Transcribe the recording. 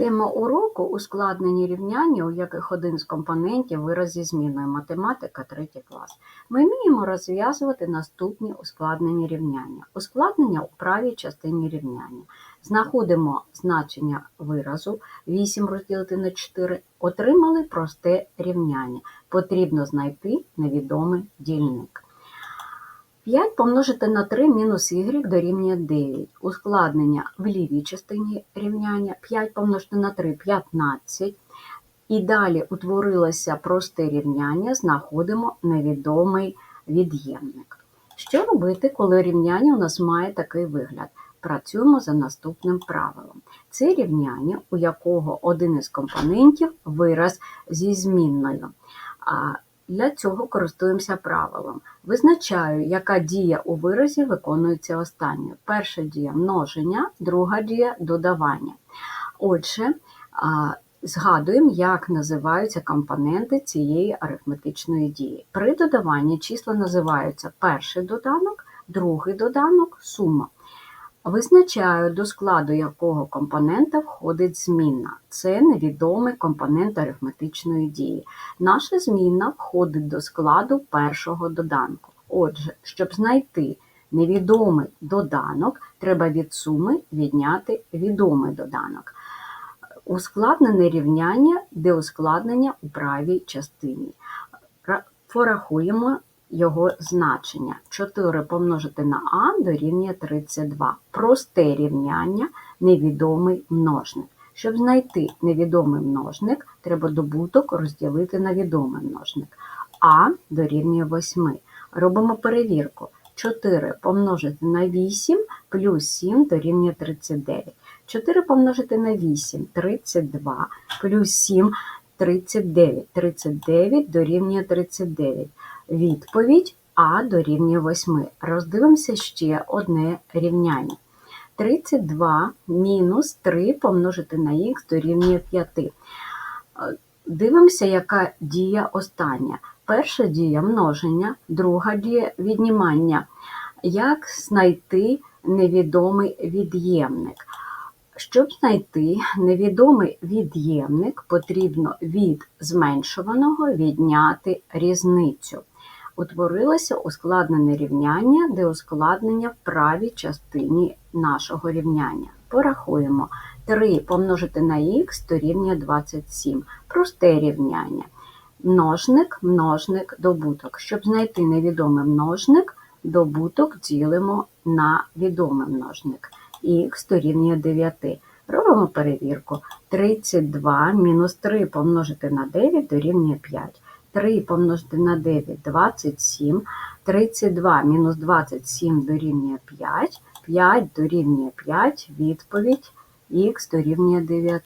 Тема уроку ускладнені рівняння, у яких один з компонентів вираз зі зміною математика 3 клас. Ми вміємо розв'язувати наступні ускладнені рівняння. Ускладнення у правій частині рівняння. Знаходимо значення виразу 8 розділити на 4, отримали просте рівняння. Потрібно знайти невідомий дільник. 5 помножити на 3 мінус y дорівнює 9. Ускладнення в лівій частині рівняння. 5 помножити на 3 – 15. І далі утворилося просте рівняння, знаходимо невідомий від'ємник. Що робити, коли рівняння у нас має такий вигляд? Працюємо за наступним правилом. Це рівняння, у якого один із компонентів вираз зі змінною. Для цього користуємося правилом. Визначаю, яка дія у виразі виконується останньою. Перша дія множення, друга дія додавання. Отже, згадуємо, як називаються компоненти цієї арифметичної дії. При додаванні числа називаються перший доданок, другий доданок, сума. Визначаю, до складу якого компонента входить змінна. Це невідомий компонент арифметичної дії. Наша змінна входить до складу першого доданку. Отже, щоб знайти невідомий доданок, треба від суми відняти відомий доданок. Ускладнене рівняння, де ускладнення у правій частині. Порахуємо його значення. 4 помножити на а дорівнює 32. Просте рівняння, невідомий множник. Щоб знайти невідомий множник, треба добуток розділити на відомий множник. А дорівнює 8. Робимо перевірку. 4 помножити на 8 плюс 7 дорівнює 39. 4 помножити на 8 – 32, плюс 7 – 39. 39 дорівнює 39. Відповідь А дорівнює 8. Роздивимося ще одне рівняння. 32 мінус 3 помножити на х дорівнює 5. Е, Дивимося, яка дія остання. Перша дія множення, друга дія віднімання. Як знайти невідомий від'ємник? Щоб знайти невідомий від'ємник, потрібно від зменшуваного відняти різницю. Утворилося ускладнене рівняння, де ускладнення в правій частині нашого рівняння. Порахуємо. 3 помножити на х дорівнює 27. Просте рівняння. Множник, множник, добуток. Щоб знайти невідомий множник, добуток ділимо на відомий множник. Х дорівнює 9. Робимо перевірку. 32 мінус 3 помножити на 9 дорівнює 5. 3 помножити на 9 – 27. 32 мінус 27 дорівнює 5. 5 дорівнює 5. Відповідь х дорівнює 9.